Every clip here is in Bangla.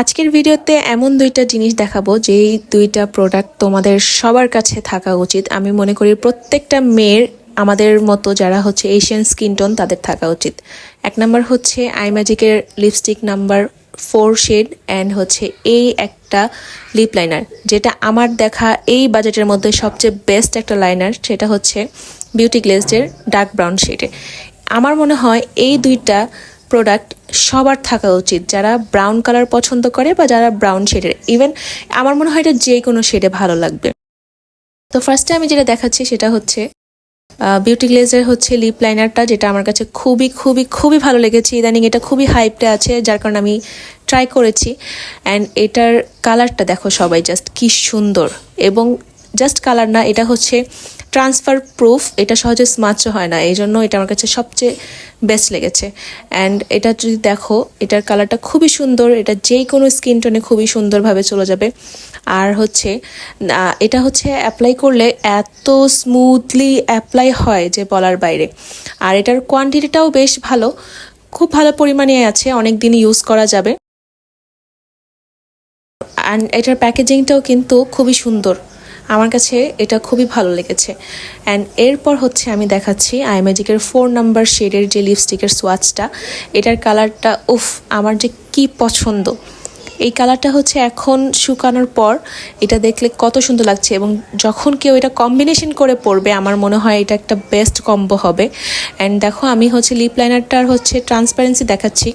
আজকের ভিডিওতে এমন দুইটা জিনিস দেখাবো, যেই দুইটা প্রোডাক্ট তোমাদের সবার কাছে থাকা উচিত। আমি মনে করি প্রত্যেকটা মেয়ের আমাদের মতো যারা হচ্ছে এশিয়ান স্কিন টোন তাদের থাকা উচিত। এক নাম্বার হচ্ছে আই ম্যাজিকের lipstick number four shade and হচ্ছে এই একটা লিপ লাইনার যেটা আমার দেখা এই বাজেটের মধ্যে সবচেয়ে বেস্ট একটা লাইনার সেটা হচ্ছে বিউটি গ্লেজের ডার্ক ব্রাউন শেডে আমার মনে হয় এই দুইটা প্রোডাক্ট সবার থাকা উচিত। যারা ব্রাউন কালার পছন্দ করে বা যারা ব্রাউন শেডের ইভেন আমার মনে হয় এটা যে কোনো শেডে ভালো লাগবে। তো ফার্স্টে আমি যেটা দেখাচ্ছি সেটা হচ্ছে বিউটি গ্লেজের হচ্ছে লিপ লাইনারটা যেটা আমার কাছে খুবই খুবই খুবই ভালো লেগেছে। ইদানিং এটা খুবই হাইপটা আছে, যার কারণে আমি ট্রাই করেছি। অ্যান্ড এটার কালারটা দেখো সবাই জাস্ট কি সুন্দর। এবং জাস্ট কালার না, এটা হচ্ছে ট্রান্সফার প্রুফ এটা সহজে স্মাচও হয় না এই জন্য এটা আমার কাছে সবচেয়ে বেস্ট লেগেছে। অ্যান্ড এটা যদি দেখো, এটার কালারটা খুবই সুন্দর, এটা যেই কোনো স্কিন টোনে খুবই সুন্দরভাবে চলে যাবে। আর হচ্ছে এটা হচ্ছে অ্যাপ্লাই করলে এত স্মুথলি অ্যাপ্লাই হয় যে বলার বাইরে। আর এটার কোয়ান্টিটিটাও বেশ ভালো, খুব ভালো পরিমাণে আছে অনেক দিন ইউজ করা যাবে। অ্যান্ড এটার প্যাকেজিংটাও কিন্তু খুবই সুন্দর। আমার কাছে এটা খুবই ভালো লেগেছে। অ্যান্ড এরপর হচ্ছে আমি দেখাচ্ছি আইম্যাজিকের ফোর নাম্বার শেডের যে লিপস্টিকের সোয়াচটা এটার কালারটা উফ, আমার যে কি পছন্দ। এই কালারটা হচ্ছে এখন শুকানোর পর এটা দেখলে কত সুন্দর লাগছে এবং যখন কেউ এটা কম্বিনেশন করে পরবে, আমার মনে হয় এটা একটা বেস্ট কম্বো হবে। অ্যান্ড দেখো, আমি হচ্ছে লিপ লাইনারটার হচ্ছে ট্রান্সপারেন্সি দেখাচ্ছি।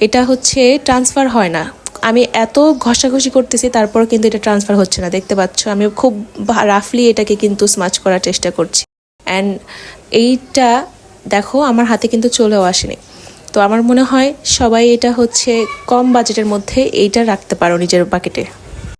এটা হচ্ছে ট্রান্সফার হয় না। আমি এত ঘষাঘষি করতেছি তারপর কিন্তু এটা ট্রান্সফার হচ্ছে না। দেখতে পাচ্ছ, আমি খুব রাফলি এটাকে কিন্তু স্মাচ করার চেষ্টা করছি। অ্যান্ড এইটা দেখো, আমার হাতে কিন্তু চলেও আসেনি। তো আমার মনে হয় সবাই এটা হচ্ছে কম বাজেটের মধ্যে এইটা রাখতে পারো নিজের বাকেটে